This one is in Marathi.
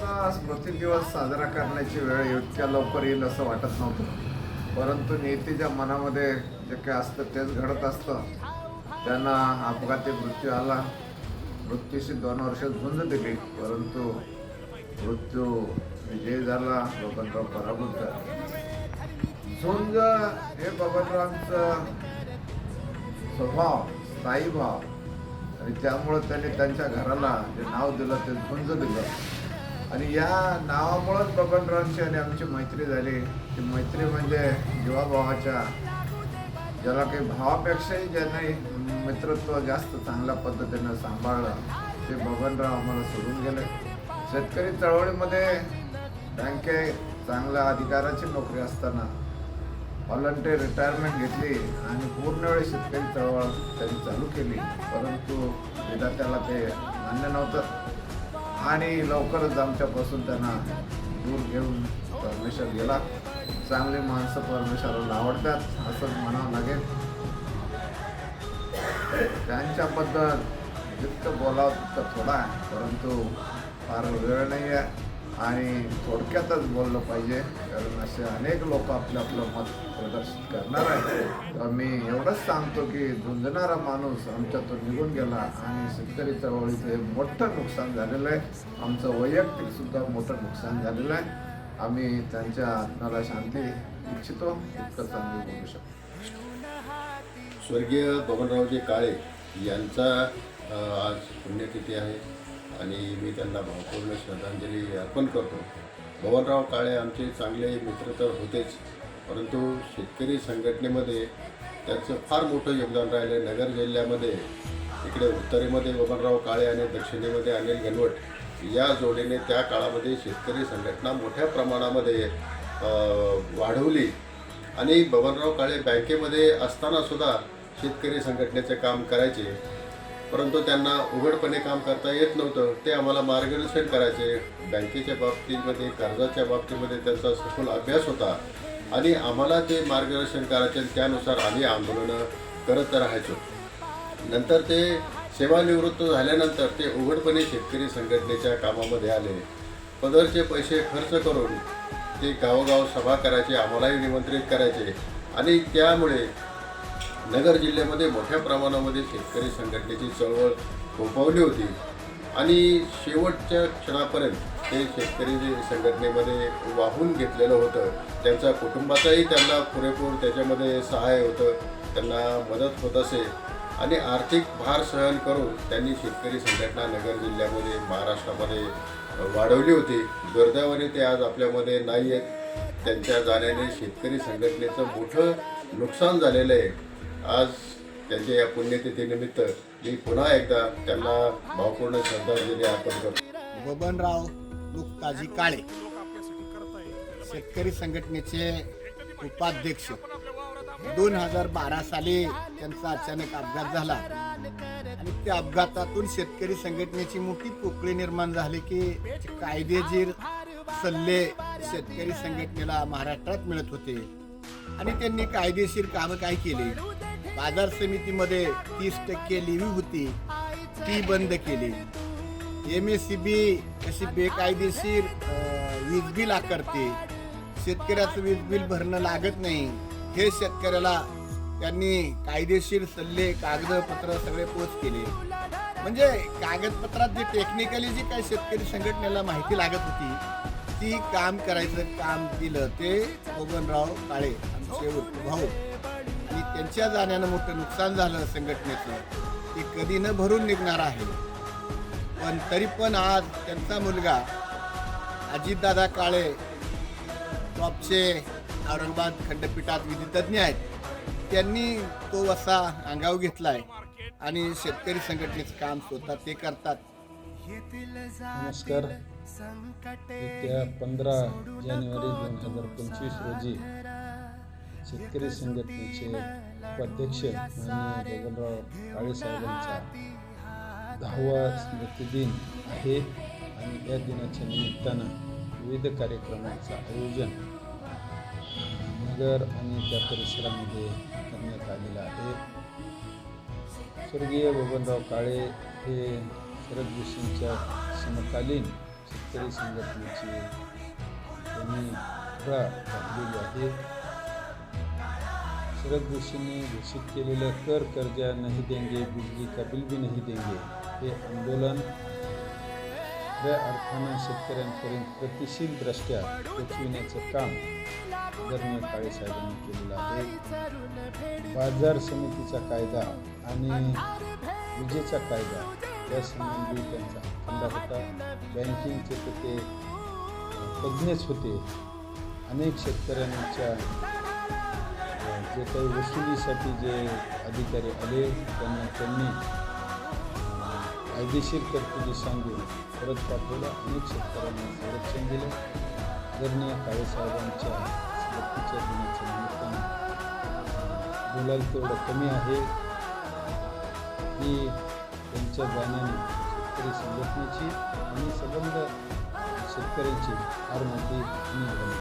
पौर्णिमेचे दिवस साजरा करण्याची वेळ इतक्या लवकर येईल असं वाटत नव्हतं. परंतु नेतेच्या मनामध्ये जे काय असतं तेच घडत असतं. त्यांना अपघाती मृत्यू आला. मृत्यूशी दोन वर्ष झुंज दिली. परंतु मृत्यू विजयी झाला. बबनराव पराभूत झाला. झुंज हे बबनरावांचं स्वभाव स्थायी भाव आणि त्यामुळं त्यांनी त्यांच्या घराला जे नाव दिलं ते झुंज दिलं. आणि या नावामुळंच बबनरावांची आणि आमची मैत्री झाली. ती मैत्री म्हणजे जीवाभावाच्या ज्याला काही भावापेक्षाही ज्याने मित्रत्व जास्त चांगल्या पद्धतीनं सांभाळलं ते बबनराव आम्हाला सोडून गेले. शेतकरी चळवळीमध्ये बँके चांगल्या अधिकाराची नोकरी असताना व्हॉलंटिअर रिटायरमेंट घेतली आणि पूर्ण वेळ शेतकरी चळवळ त्यांनी चालू केली परंतु विधात्याला ते मान्य नव्हतं. आणि लवकरच आमच्यापासून त्यांना दूर घेऊन परमेश्वर गेला. चांगली माणसं परमेश्वराला आवडतात असं म्हणावं लागेल. त्यांच्याबद्दल जितकं बोलावं तितकं थोडा आहे परंतु फार वेळ नाही आहे. आणि थोडक्यातच बोललं पाहिजे कारण असे अनेक लोक आपलं आपलं मत प्रदर्शित करणार आहेत. तर मी एवढंच सांगतो की झुंजणारा माणूस आमच्यातून निघून गेला आणि शेतकरी चळवळीचं हे मोठं नुकसान झालेलं आहे. आमचं वैयक्तिकसुद्धा मोठं नुकसान झालेलं आहे. आम्ही त्यांच्या आत्म्याला शांती इच्छितो. इतकं चांगली बोलू शकतो. स्वर्गीय बबनरावजी काळे यांचा आज पुण्यतिथी आहे. आणि मी त्यांना भावपूर्ण श्रद्धांजली अर्पण करतो. भवनराव काळे आमचे चांगले मित्र तर होतेच परंतु शेतकरी संघटनेमध्ये त्यांचं फार मोठं योगदान राहिलं. नगर जिल्ह्यामध्ये इकडे उत्तरेमध्ये बबनराव काळे आणि दक्षिणेमध्ये अनिल गणवट या जोडीने त्या काळामध्ये शेतकरी संघटना मोठ्या प्रमाणामध्ये वाढवली. आणि बबनराव काळे बँकेमध्ये असताना सुद्धा शेतकरी संघटनेचे काम करायचे. परंतु त्यांना उघडपणे काम करता येत नव्हतं. ते आम्हाला मार्गदर्शन करायचे. बँकेच्या बाबतीमध्ये कर्जाच्या बाबतीमध्ये त्यांचा सखोल अभ्यास होता. आणि आम्हाला ते मार्गदर्शन करायचे त्यानुसार आम्ही आंदोलनं करत राहायचो. नंतर ते सेवानिवृत्त झाल्यानंतर ते उघडपणे शेतकरी संघटनेच्या कामामध्ये आले. पदरचे पैसे खर्च करून ते गावोगाव सभा करायचे आम्हालाही निमंत्रित करायचे. आणि त्यामुळे नगर जिल्ह्यामध्ये मोठ्या प्रमाणामध्ये शेतकरी संघटनेची चळवळ फोफावली होती. आणि शेवटच्या क्षणापर्यंत ते शेतकरी संघटनेमध्ये वाहून घेतलेलं होतं. त्यांच्या कुटुंबाचाही त्यांना पुरेपूर त्याच्यामध्ये सहाय्य होतं. त्यांना मदत होत असे. आणि आर्थिक भार सहन करून त्यांनी शेतकरी संघटना नगर जिल्ह्यामध्ये महाराष्ट्रामध्ये वाढवली होती. दुर्दैवाने ते आज आपल्यामध्ये नाही आहेत त्यांच्या जाण्याने शेतकरी संघटनेचं मोठं नुकसान झालेलं आहे. आज त्यांच्या या पुण्यतिथीनिमित्त मी पुन्हा एकदा त्यांना भावपूर्ण श्रद्धांजली अर्पण करतो. बबनराव मुक्ताजी काळे शेतकरी संघटनेचे उपाध्यक्ष. दोन हजार बारा साली त्यांचा अचानक अपघात झाला. आणि त्या अपघातातून शेतकरी संघटनेची मोठी पोकळी निर्माण झाली की कायदेशीर सल्ले शेतकरी संघटनेला महाराष्ट्रात मिळत होते. आणि त्यांनी कायदेशीर कामं काय केली? बाजार समितीमध्ये तीस टक्के लिव्ही होती. ती बंद केली. एम एस सी बी अशी बेकायदेशीर वीज बिल आकारते. शेतकऱ्याचं वीज बिल भरणं लागत नाही. हे शेतकऱ्याला त्यांनी कायदेशीर सल्ले कागदपत्र सगळे पोच केले. म्हणजे कागदपत्रात जे टेक्निकली जी काही शेतकरी संघटनेला माहिती लागत होती ती काम करायचं काम दिलं ते बबनराव काळे आमचे भाऊ त्यांच्या जाण्यानं मोठं नुकसान झालं संघटनेचं. ते कधी न भरून निघणार आहे. पण तरी पण आज त्यांचा मुलगा अजितदादा काळे टॉपचे औरंगाबाद खंडपीठात विधितज्ञ आहेत. त्यांनी तो वसा अंगावर घेतलाय आणि शेतकरी संघटनेचं काम स्वतः ते करतात. नमस्कार. येत्या पंधरा जानेवारी दोन हजार पंचवीस रोजी शेतकरी संघटनेचे उपाध्यक्ष माननीय बबनराव काळे दहावा स्मृतिदिन आहे. आणि या दिनाच्या निमित्तानं विविध कार्यक्रमांचं आयोजन नगर आणि त्या परिसरामध्ये करण्यात आलेलं आहे. स्वर्गीय बबनराव काळे हे शरद जोशींच्या समकालीन शेतकरी संघटनेची त्यांनी धडा टाकलेली आहे शरद जोशींनी घोषित केलेलं कर कर्जा नहीं देंगे बिजली का बिल भी नाही देंगे. हे आंदोलन खऱ्या अर्थानं शेतकऱ्यांपर्यंत गतिशीलदृष्ट्या पोचविण्याचं काम आदरणीय काळे साहेबांनी केलेलं आहे. बाजार समितीचा कायदा आणि विजेचा कायदा यासंबंधी त्यांचा खंडा होता. बँकिंगचे तर ते तज्ज्ञच होते. अनेक शेतकऱ्यांच्या जे काही वसुलीसाठी जे अधिकारी आले त्यांना त्यांनी कायदेशीर तरतुदी सांगून परत पाठवलं अनेक शेतकऱ्यांना संरक्षण दिलं. आदरणीय काळेसाहेबांच्या स्मृतीच्या दिनाच्या निमित्तानं बोलायला तेवढं कमी आहे. की त्यांच्या गाण्याने शेतकरी संघटनेची आणि संबंध शेतकऱ्यांची फार मोठी